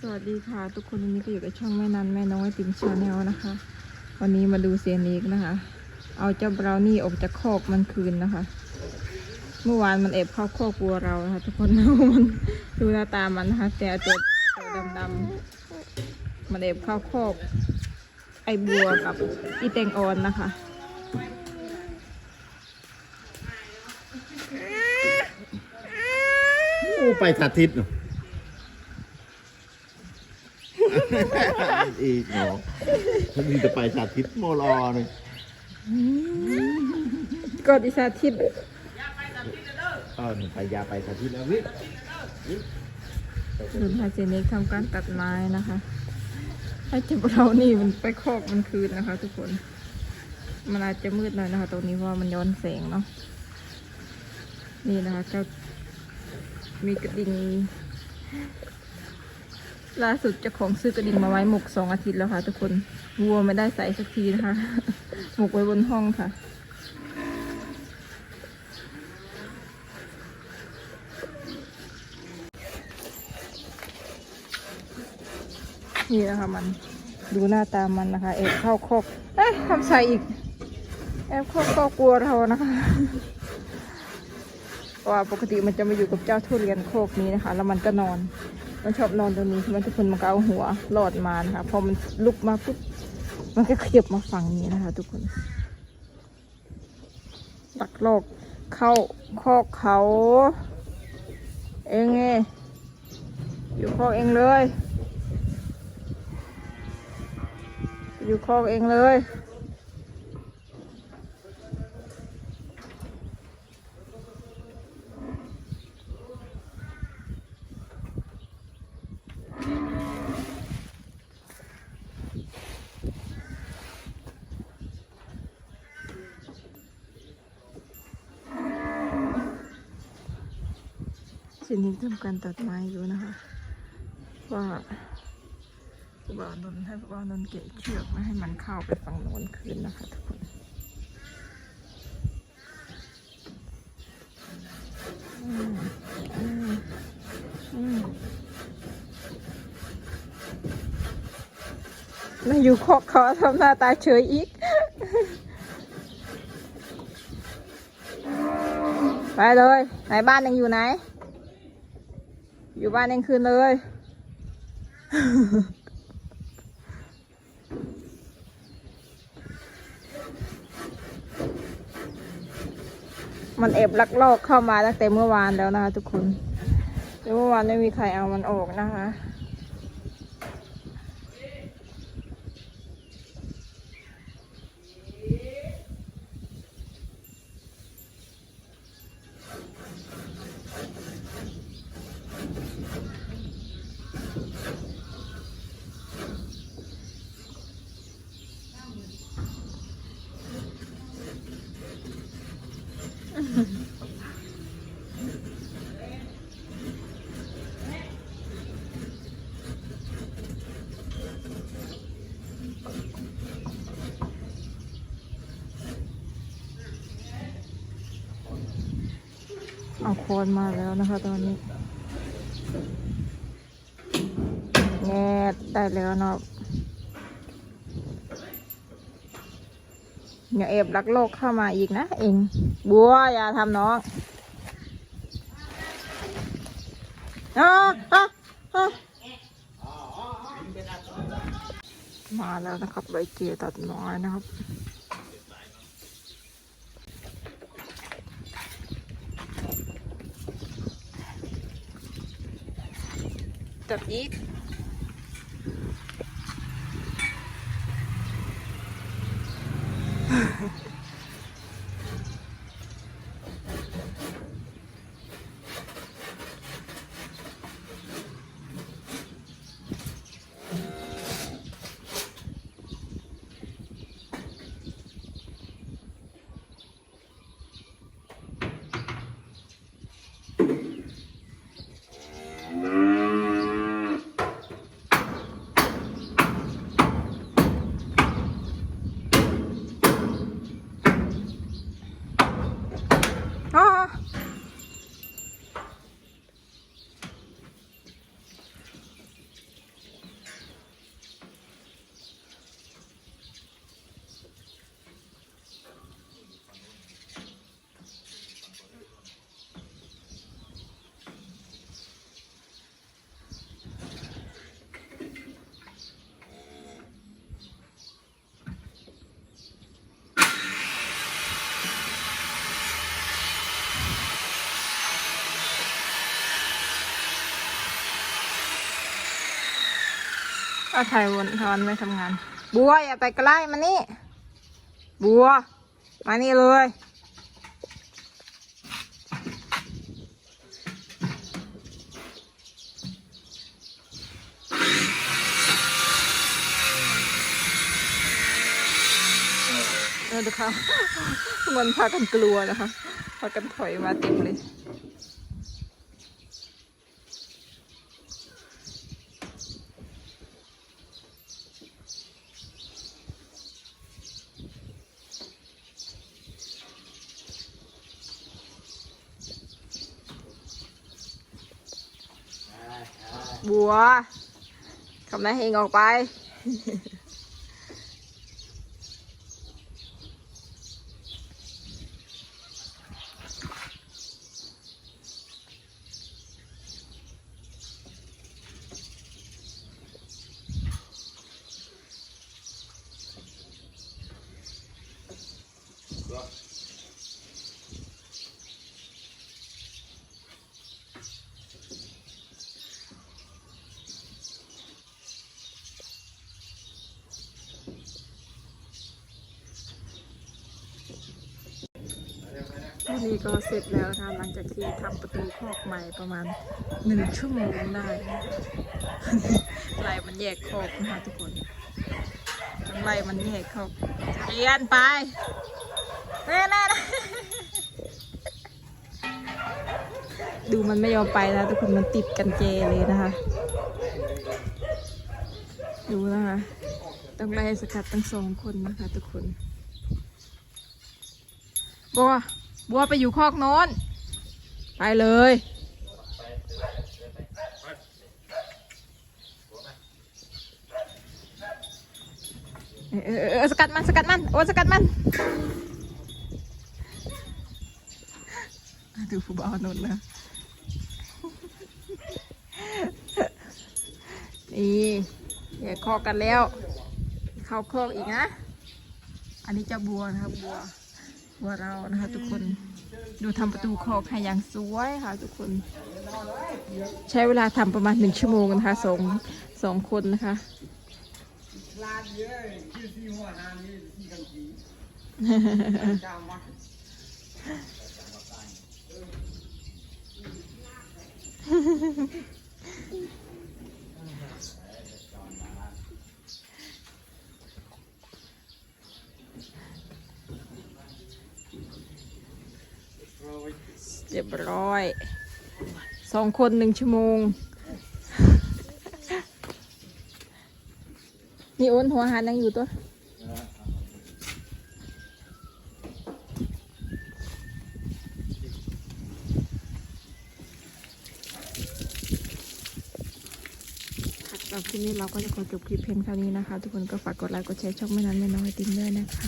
สวัสดีค่ะ ทุกคนวันนี้ก็อยู่กับช่องแม่นันแม่น้อยติมชาแนลนะคะ วันนี้มาดูเซียนเล็กนะคะ เอาเจ้าบราวนี่ออกจากคอกมันคืนนะคะ เมื่อวานมันเอบเข้าคอกวัวเรานะคะทุกคนมันดูหน้าตามันนะคะ แต่ตัวตัวดำๆมันเอบเข้าคอกไอบัวกับอีเตงออนนะคะ โอ้ ไปสาธิตเนอะอีกเนาะฉันมีจะไปสาธิตโมรอเลยก็ดิสาทิตเออหนูไปยาไปสาธิตแล้ววิดูพาเจเน็กทำการตัดไม้นะคะให้เจ้าเรานี่มันไปคอกมันคืนนะคะ ทุกคน มันอาจจะมืดหน่อยนะคะ ตรงนี้เพราะว่ามันย้อนแสงเนาะ นี่นะคะเจ้า มีกระดิ่งล่าสุดเจ้าของซื้อกระดิ่งมาไว้หมกสองอาทิตย์แล้วค่ะทุกคนวัวไม่ได้ใส่สักทีนะคะ หมกไว้บนห้องค่ะนี่นะคะมันดูหน้าตามันนะคะเอบเข้าคอกเอ๊ะทำใส่อีกแอบเข้าคอกกลัวเรานะคะ เพราะว่าปกติมันจะมาอยู่กับเจ้าทุเรียนโคกนี้นะคะ แล้วมันก็นอน มันชอบนอนตรงนี้ใช่ไหมทุกคนมันก็เอาหัวหลอดมานะคะพอมันลุกมาปุ๊บมันก็ขยับมาฝั่งนี้นะคะ ทุกคนตักโลกเข้าคอกเขา เองไงอยู่คอกเองเลย อยู่คอกเองเลย ทีนี้ทำการตัดไม้อยู่นะคะ ว่าบ่าวนนท์ให้บ่าวนนท์เกะเชือกไม่ให้มันเข้าไปฝั่งโน้นคืนนะคะทุกคนมาอยู่คอกเขาทำหน้าตาเฉยอีก ไปเลยไหนบ้านยังอยู่ไหน อยู่บ้านเองคืนเลย มันเอบลักลอบเข้ามาตั้งแต่เมื่อวานแล้วนะคะทุกคนแต่เมื่อวานไม่มีใครเอามันออกนะคะ เอาโคนมาแล้วนะคะ ตอนนี้แงดได้แล้วเนาะอย่าเอบลักโลกเข้ามาอีกนะ เองบัวอย่าทำน้องอะอะอะมาแล้วนะครับใบเกียตัดไม้นะครับ them eat. เอาถ่ายวนทอนไม่ทำงาน บัวอย่าไปใกล้มานี่ บัว มานี่เลย เออดูค่ะมันพากันกลัวนะคะ พากันถอยมาเต็มเลย บัวคำนั้นเฮงออกไป นนี้ก็เสร็จแล้วนะคะหลังจากที่ทำประตูคอกใหม่ประมาณหนึ่งชั่วโมงได้ลายมันแยกคอกนะคะทุกคนทั้งลายมันแยกคอกเรียนไปเน่น่นะดูมันไม่ยอมไปนะทุกคนมันติดกันเจเลยนะคะ ดูนะคะ ต้องไล่สกัดทั้งสองคนนะคะทุกคนบัว บัวไปอยู่คอกโน้น ไปเลย เออเออสกัดมัน สกัดมัน โอ้สกัดมันดูผู้บ่าวนนนะนี่แยกคอกกันแล้ว เข้าคอกอีกนะ อันนี้เจ้าบัวนะครับบัว บัวเรานะคะ ทุกคนดูทำประตูคอกให้อย่างสวยค่ะ ทุกคน ใช้เวลาทำประมาณหนึ่งชั่วโมงนะคะสองสองคนนะคะ เรียบร้อย สองคนหนึ่งชั่วโมง นี่โอนหัวหันยังอยู่ตัวค่ะสำหรับคลิปนี้เราก็จะขอจบคลิปเพียงเท่านี้นะคะ ทุกคนก็ฝากกดไลค์กดแชร์ช่องไม่นั้นไม่น้อยติมด้วยนะคะ